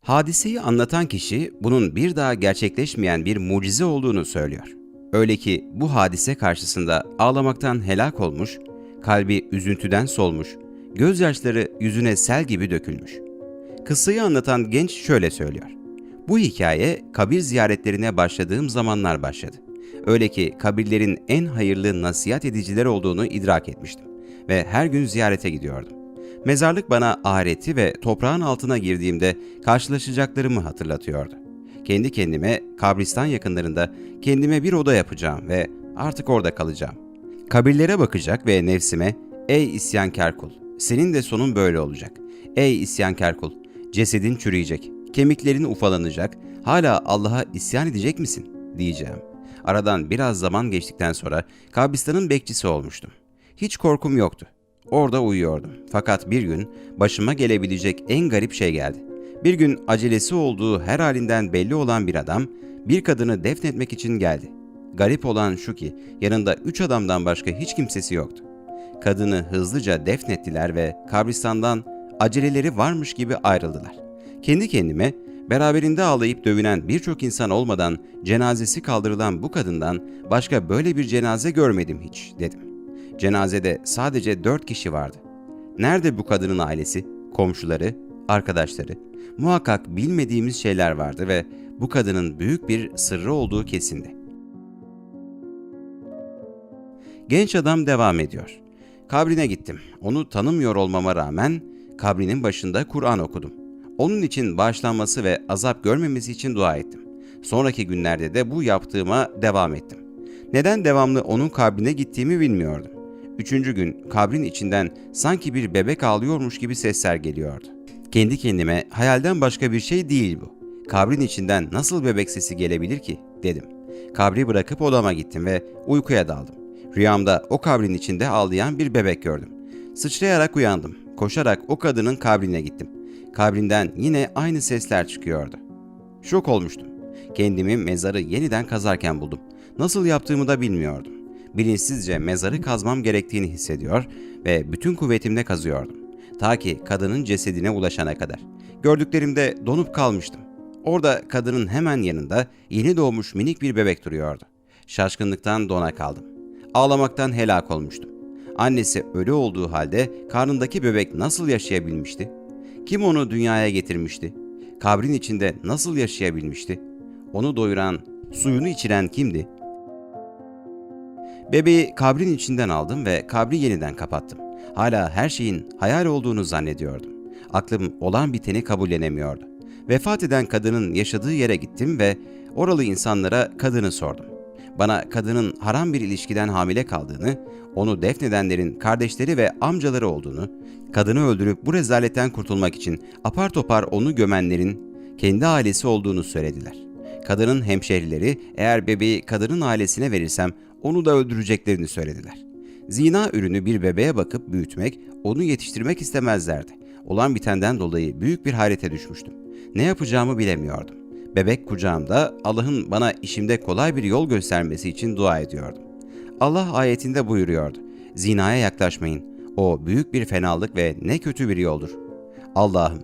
Hadiseyi anlatan kişi bunun bir daha gerçekleşmeyen bir mucize olduğunu söylüyor. Öyle ki bu hadise karşısında ağlamaktan helak olmuş, kalbi üzüntüden solmuş, gözyaşları yüzüne sel gibi dökülmüş. Kıssayı anlatan genç şöyle söylüyor. Bu hikaye kabir ziyaretlerine başladığım zamanlar başladı. Öyle ki kabirlerin en hayırlı nasihat ediciler olduğunu idrak etmiştim ve her gün ziyarete gidiyordum. Mezarlık bana ahireti ve toprağın altına girdiğimde karşılaşacaklarımı hatırlatıyordu. Kendi kendime kabristan yakınlarında kendime bir oda yapacağım ve artık orada kalacağım. Kabirlere bakacak ve nefsime ''Ey isyankar kul, senin de sonun böyle olacak. Ey isyankar kul, cesedin çürüyecek, kemiklerin ufalanacak, hala Allah'a isyan edecek misin?'' diyeceğim. Aradan biraz zaman geçtikten sonra kabristanın bekçisi olmuştum. Hiç korkum yoktu. Orada uyuyordum. Fakat bir gün başıma gelebilecek en garip şey geldi. Bir gün acelesi olduğu her halinden belli olan bir adam bir kadını defnetmek için geldi. Garip olan şu ki yanında üç adamdan başka hiç kimsesi yoktu. Kadını hızlıca defnettiler ve kabristandan aceleleri varmış gibi ayrıldılar. Kendi kendime beraberinde ağlayıp dövünen birçok insan olmadan cenazesi kaldırılan bu kadından başka böyle bir cenaze görmedim hiç dedim. Cenazede sadece dört kişi vardı. Nerede bu kadının ailesi, komşuları, arkadaşları? Muhakkak bilmediğimiz şeyler vardı ve bu kadının büyük bir sırrı olduğu kesindi. Genç adam devam ediyor. Kabrine gittim. Onu tanımıyor olmama rağmen kabrinin başında Kur'an okudum. Onun için bağışlanması ve azap görmemesi için dua ettim. Sonraki günlerde de bu yaptığıma devam ettim. Neden devamlı onun kabrine gittiğimi bilmiyordum. Üçüncü gün kabrin içinden sanki bir bebek ağlıyormuş gibi sesler geliyordu. Kendi kendime hayalden başka bir şey değil bu. Kabrin içinden nasıl bebek sesi gelebilir ki dedim. Kabri bırakıp odama gittim ve uykuya daldım. Rüyamda o kabrin içinde ağlayan bir bebek gördüm. Sıçrayarak uyandım. Koşarak o kadının kabrine gittim. Kabrinden yine aynı sesler çıkıyordu. Şok olmuştum. Kendimi mezarı yeniden kazarken buldum. Nasıl yaptığımı da bilmiyordum. Bilinçsizce mezarı kazmam gerektiğini hissediyor ve bütün kuvvetimle kazıyordum. Ta ki kadının cesedine ulaşana kadar. Gördüklerimde donup kalmıştım. Orada kadının hemen yanında yeni doğmuş minik bir bebek duruyordu. Şaşkınlıktan dona kaldım. Ağlamaktan helak olmuştum. Annesi ölü olduğu halde karnındaki bebek nasıl yaşayabilmişti? Kim onu dünyaya getirmişti? Kabrin içinde nasıl yaşayabilmişti? Onu doyuran, suyunu içiren kimdi? Bebeği kabrin içinden aldım ve kabri yeniden kapattım. Hala her şeyin hayal olduğunu zannediyordum. Aklım olan biteni kabullenemiyordu. Vefat eden kadının yaşadığı yere gittim ve oralı insanlara kadını sordum. Bana kadının haram bir ilişkiden hamile kaldığını, onu defnedenlerin kardeşleri ve amcaları olduğunu, kadını öldürüp bu rezaletten kurtulmak için apar topar onu gömenlerin kendi ailesi olduğunu söylediler. Kadının hemşehrileri eğer bebeği kadının ailesine verirsem onu da öldüreceklerini söylediler. Zina ürünü bir bebeğe bakıp büyütmek, onu yetiştirmek istemezlerdi. Olan bitenden dolayı büyük bir hayrete düşmüştüm. Ne yapacağımı bilemiyordum. Bebek kucağımda Allah'ın bana işimde kolay bir yol göstermesi için dua ediyordum. Allah ayetinde buyuruyordu. Zinaya yaklaşmayın. O büyük bir fenalık ve ne kötü bir yoldur. Allah'ım,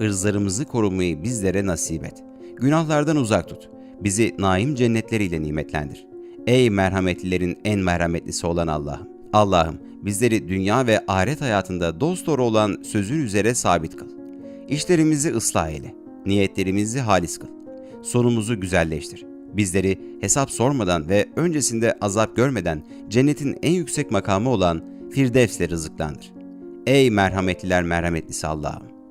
ırzlarımızı korumayı bizlere nasip et. Günahlardan uzak tut. Bizi naim cennetleriyle nimetlendir. Ey merhametlilerin en merhametlisi olan Allah'ım. Allah'ım bizleri dünya ve ahiret hayatında dost doğru olan sözün üzere sabit kıl. İşlerimizi ıslah eyle. Niyetlerimizi halis kıl. Sonumuzu güzelleştir. Bizleri hesap sormadan ve öncesinde azap görmeden cennetin en yüksek makamı olan Firdevs'le rızıklandır. Ey merhametliler merhametlisi Allah'ım!